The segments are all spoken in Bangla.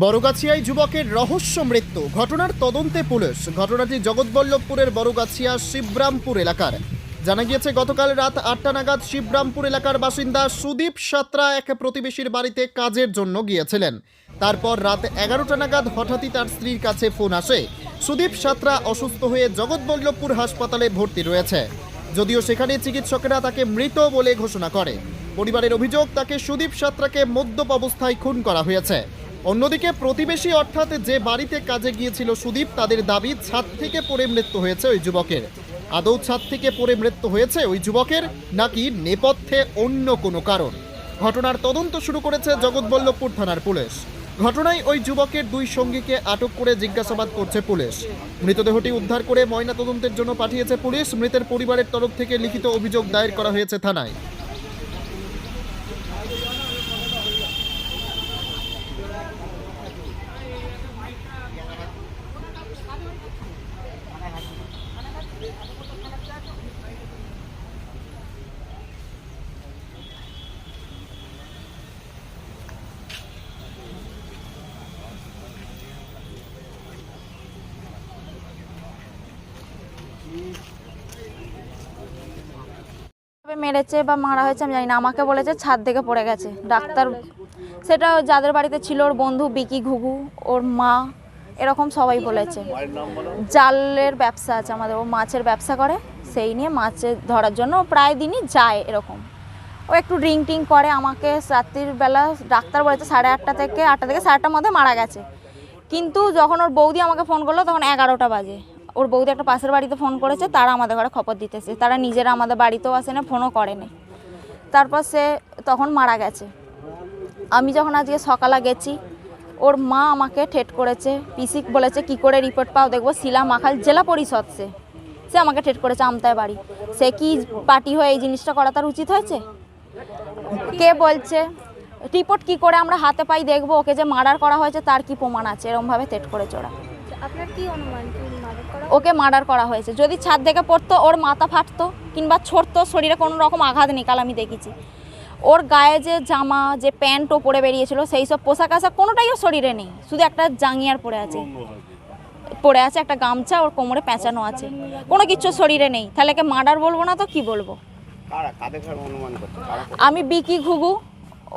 বড়গাছিয়ায় যুবকের রহস্য মৃত্যু। ঘটনার তদন্তে পুলিশ। ঘটনাটি জগৎবল্লভপুরের বড়গাছিয়া শিবরামপুর এলাকার। জানা গিয়েছে, গতকাল রাত আটটা নাগাদ শিবরামপুর এলাকার বাসিন্দা সুদীপ সাত্রা এক প্রতিবেশীর বাড়িতে কাজের জন্য গিয়েছিলেন। তারপর রাত এগারোটা নাগাদ হঠাৎই তার স্ত্রীর কাছে ফোন আসে। সুদীপ সাত্রা অসুস্থ হয়ে জগৎবল্লভপুর হাসপাতালে ভর্তি রয়েছে। যদিও সেখানে চিকিৎসকেরা তাকে মৃত বলে ঘোষণা করে। পরিবারের অভিযোগ, তাকে সুদীপ সাত্রাকে মদ্যপ অবস্থায় খুন করা হয়েছে। অন্যদিকে প্রতিবেশী অর্থাৎ যে বাড়িতে কাজে গিয়েছিল সুদীপ, তাদের দাবি ছাদ থেকে পড়ে মৃত্যু হয়েছে ওই যুবকের। আদৌ ছাদ থেকে পড়ে মৃত্যু হয়েছে ওই যুবকের নাকি নেপথ্যে অন্য কোনো কারণ? ঘটনার তদন্ত শুরু করেছে জগৎবল্লভপুর থানার পুলিশ। ঘটনায় ওই যুবকের দুই সঙ্গীকে আটক করে জিজ্ঞাসাবাদ করছে পুলিশ। মৃতদেহটি উদ্ধার করে ময়না তদন্তের জন্য পাঠিয়েছে পুলিশ। মৃতের পরিবারের তরফ থেকে লিখিত অভিযোগ দায়ের করা হয়েছে থানায়। মেরেছে বা মারা হয়েছে আমি জানি না, আমাকে বলেছে ছাদ থেকে পড়ে গেছে। ডাক্তার সেটা যাদের বাড়িতে ছিল ওর বন্ধু বিকি ঘুঘু, ওর মা, এরকম সবাই বলেছে। জালের ব্যবসা আছে আমাদের, ও মাছের ব্যবসা করে, সেই নিয়ে মাছের ধরার জন্য প্রায় দিনই যায় এরকম। ও একটু ড্রিঙ্ক টিং করে আমাকে, রাত্রির বেলা ডাক্তার বলেছে সাড়ে আটটা থেকে আটটা থেকে সাড়ে আটটার মধ্যে মারা গেছে। কিন্তু যখন ওর বৌদি আমাকে ফোন করল তখন এগারোটা বাজে। ওর বৌদি একটা পাশের বাড়িতে ফোন করেছে, তারা আমাদের ঘরে খবর দিতেছে। তারা নিজেরা আমাদের বাড়িতেও আসে না, ফোনও করেনি তারপর সে তখন মারা গেছে। আমি যখন আজকে সকালে গেছি, ওর মা আমাকে ঠেট করেছে পিসিক বলেছে, কি করে রিপোর্ট পাও? দেখব, শিলা মাখাল জেলা পরিষদ সে। সে আমাকে ঠেট করেছে আমতায় বাড়ি। সে কি পার্টি হয়ে এই জিনিসটা করা তার উচিত হয়েছে? কে বলছে রিপোর্ট কি করে আমরা হাতে পাই দেখব, ওকে যে মার্ডার করা হয়েছে, তার কি প্রমাণ আছে? এরমভাবে তেট করেছে ওরা। আপনার কি অনুমান? করা ওকে মার্ডার করা হয়েছে। যদি ছাদ থেকে পড়তো ওর মাথা ফাটতো কিংবা ছড়তো শরীরে কোনো রকম আঘাত নেই কাল আমি দেখেছি। ওর গায়ে যে জামা যে প্যান্ট ও পরে বেরিয়েছিল সেই সব পোশাক আশাক কোনোটাই ওর শরীরে নেই। শুধু একটা জাঙ্গিয়ার পরে আছে। পরে আছে একটা গামছা ওর কোমরে পেঁচানো আছে। কোনো কিছু শরীরে নেই। তাহলে একে মার্ডার বলব না তো কি বলব? আমি বিকি ঘুঘু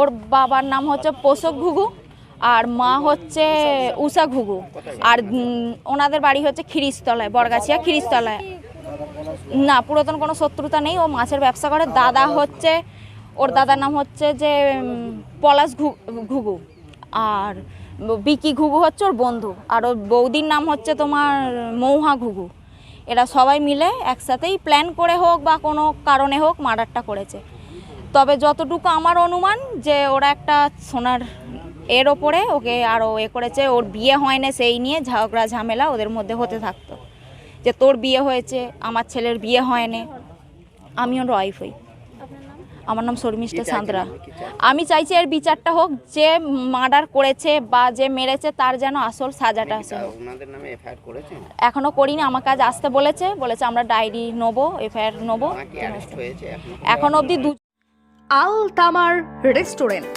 ওর বাবার নাম হচ্ছে পোষক ঘুঘু। আর মা হচ্ছে উষা ঘুঘু। আর ওনাদের বাড়ি হচ্ছে খিরিস্তলায় বরগাছিয়া খিরিস্তলায় না, পুরাতন কোনো শত্রুতা নেই, ও মাছের ব্যবসা করে। দাদা হচ্ছে, ওর দাদার নাম হচ্ছে যে পলাশ ঘুঘু। আর বিকি ঘুঘু হচ্ছে ওর বন্ধু। আর ওর বৌদির নাম হচ্ছে তোমার মৌহা ঘুঘু। এরা সবাই মিলে একসাথেই প্ল্যান করে হোক বা কোনো কারণে হোক মার্ডারটা করেছে। তবে যতটুকু আমার অনুমান যে ওরা একটা সোনার এর ওপরে ওকে আরও এ করেছে ওর বিয়ে হয় না সেই নিয়ে ঝগড়া ঝামেলা ওদের মধ্যে হতে থাকতো। যে তোর বিয়ে হয়েছে আমার ছেলের বিয়ে হয় না আমি ওর ওয়াইফ হই। আমার নাম শর্মিষ্ঠা সাঁতরা চাই? আমি চাইছি এর বিচারটা হোক যে মার্ডার করেছে বা যে মেরেছে তার যেন আসল সাজাটা এফআইআর করেছেন? এখনও করিনি আমার কাজ আসতে বলেছে বলেছে আমরা ডায়েরি নেব এফআইআর নেব। এখন অবধি দু আল তামার রেস্টুরেন্ট।